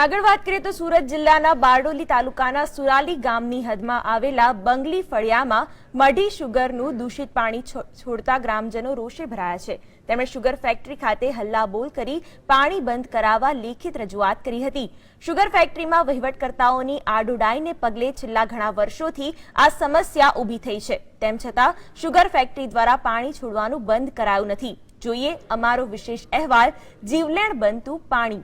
આગળ વાત કરીએ તો સુરત જિલ્લાના બારડોલી તાલુકાના સુરાલી ગામની હદમાં આવેલા બંગલી ફળિયામાં મઢી શુગરનું દૂષિત પાણી છોડતા ગ્રામજનો રોષે ભરાયા છે. તેમણે શુગર ફેક્ટરી ખાતે હલ્લાબોલ કરી પાણી બંધ કરાવવા લેખિત રજૂઆત કરી હતી. શુગર ફેક્ટરીમાં વહીવટકર્તાઓની આડુડાઈને પગલે છેલ્લા ઘણા વર્ષોથી આ સમસ્યા ઊભી થઈ છે. તેમ છતાં, શુગર ફેક્ટરી દ્વારા પાણી છોડવાનું બંધ કરાયું નથી. જોઈએ અમારો વિશેષ અહેવાલ, જીવલેણ બનતું પાણી.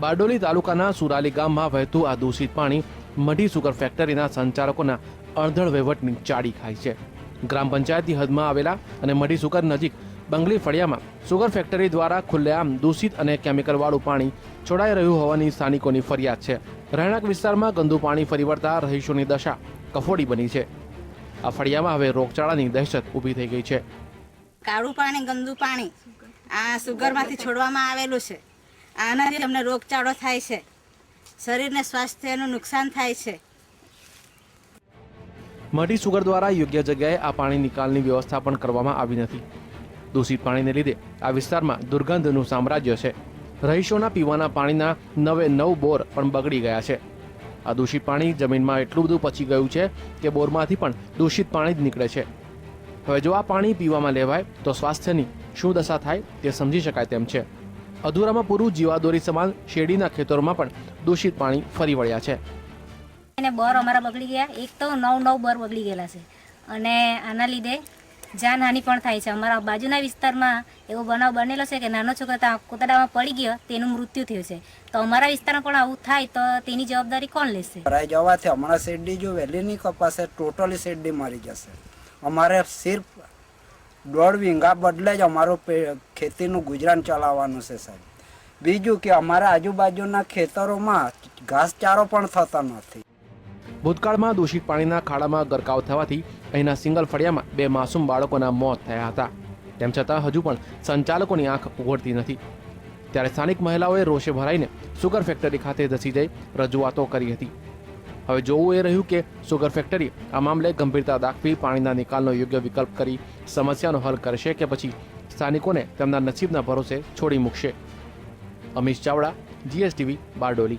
બારડોલી તાલુકાના સુરાલી ગામમાં વહેતું આ દૂષિત પાણી મઢી સુગર ફેક્ટરીના સંચાલકોના અડધળ વહીવટની ચાડી ખાય છે. ગ્રામ પંચાયતની હદમાં આવેલા અને મઢી સુગર નજીક બંગલી ફળિયામાં સુગર ફેક્ટરી દ્વારા ખુલ્લેઆમ દૂષિત અને કેમિકલવાળું પાણી છોડાઈ રહ્યું હોવાની સ્થાનિકોની ફરિયાદ છે. રહેણાંક વિસ્તારમાં ગંદુ પાણી ફરી વળતા રહીશોની દશા કફોડી બની છે. આ ફળિયામાં હવે રોગચાળાની દહેશત ઊભી થઈ ગઈ છે. કાળું પાણી, ગંદુ પાણી આ સુગરમાંથી છોડવામાં આવેલું છે. આનાથી અમને રોગચાળો થાય છે. શરીરને સ્વાસ્થ્યનું નુકસાન થાય છે. મઢી સુગર દ્વારા યોગ્ય જગ્યાએ આ પાણી નિકાલની વ્યવસ્થા પણ કરવામાં આવી નથી. દૂષિત પાણીને લીધે આ વિસ્તારમાં દુર્ગંધનું સામ્રાજ્ય છે. રહીશોના પીવાના પાણીના નવે નવ બોર પણ બગડી ગયા છે. આ દૂષિત પાણી જમીનમાં એટલું બધું પચી ગયું છે કે બોરમાંથી પણ દૂષિત પાણી જ નીકળે છે. હવે જો આ પાણી પીવામાં લેવાય તો સ્વાસ્થ્યની શું દશા થાય તે સમજી શકાય તેમ છે. અધૂરામાં પૂરું જીવાદોરી સમાન શેરડીના ખેતરોમાં પણ દૂષિત પાણી ફરી વળ્યા છે. અને બર અમારા બગડી ગયા. એક તો નવ નવ બર બગડી ગયેલા છે. અને આના લીધે જાનહાનિ પણ થાય છે. અમારા બાજુના વિસ્તારમાં એવો બનાવ બનેલો છે કે નાનો છોકરો ત્યાં કોતડામાં પડી ગયો તેનું મૃત્યુ થયું છે. તો અમારા વિસ્તારમાં પણ આવું થાય તો તેની જવાબદારી કોણ લેશે? ભરાઈ જવાથી હમણાં શેરડી જો વહેલી નહીં કપાશે ટોટલી શેરડી મરી જશે. અમારે સિર્ફ દોઢ વીંગા બદલે જ અમારું ખેતીનું ગુજરાન ચલાવવાનું છે સાહેબ. બીજું કે અમારા આજુબાજુના ખેતરોમાં ઘાસચારો પણ થતો નથી. ભૂતકાળમાં દૂષિત પાણીના ખાડામાં ગરકાવ થવાથી અહીંના સિંગલ ફળિયામાં બે માસૂમ બાળકોના મોત થયા હતા. તેમ છતાં હજુ પણ સંચાલકોની આંખ ઉઘડતી નથી. ત્યારે સ્થાનિક મહિલાઓએ રોષે ભરાઈને સુગર ફેક્ટરી ખાતે ધસી જઈ રજૂઆતો કરી હતી. હવે જોવું એ રહ્યું કે સુગર ફેક્ટરી આ મામલે ગંભીરતા દાખવી પાણીના નિકાલનો યોગ્ય વિકલ્પ કરી સમસ્યાનો હલ કરશે કે પછી સ્થાનિકોને તેમના નસીબના ભરોસે છોડી મૂકશે. અમીશ ચાવડા, જીએસટીવી, બારડોલી.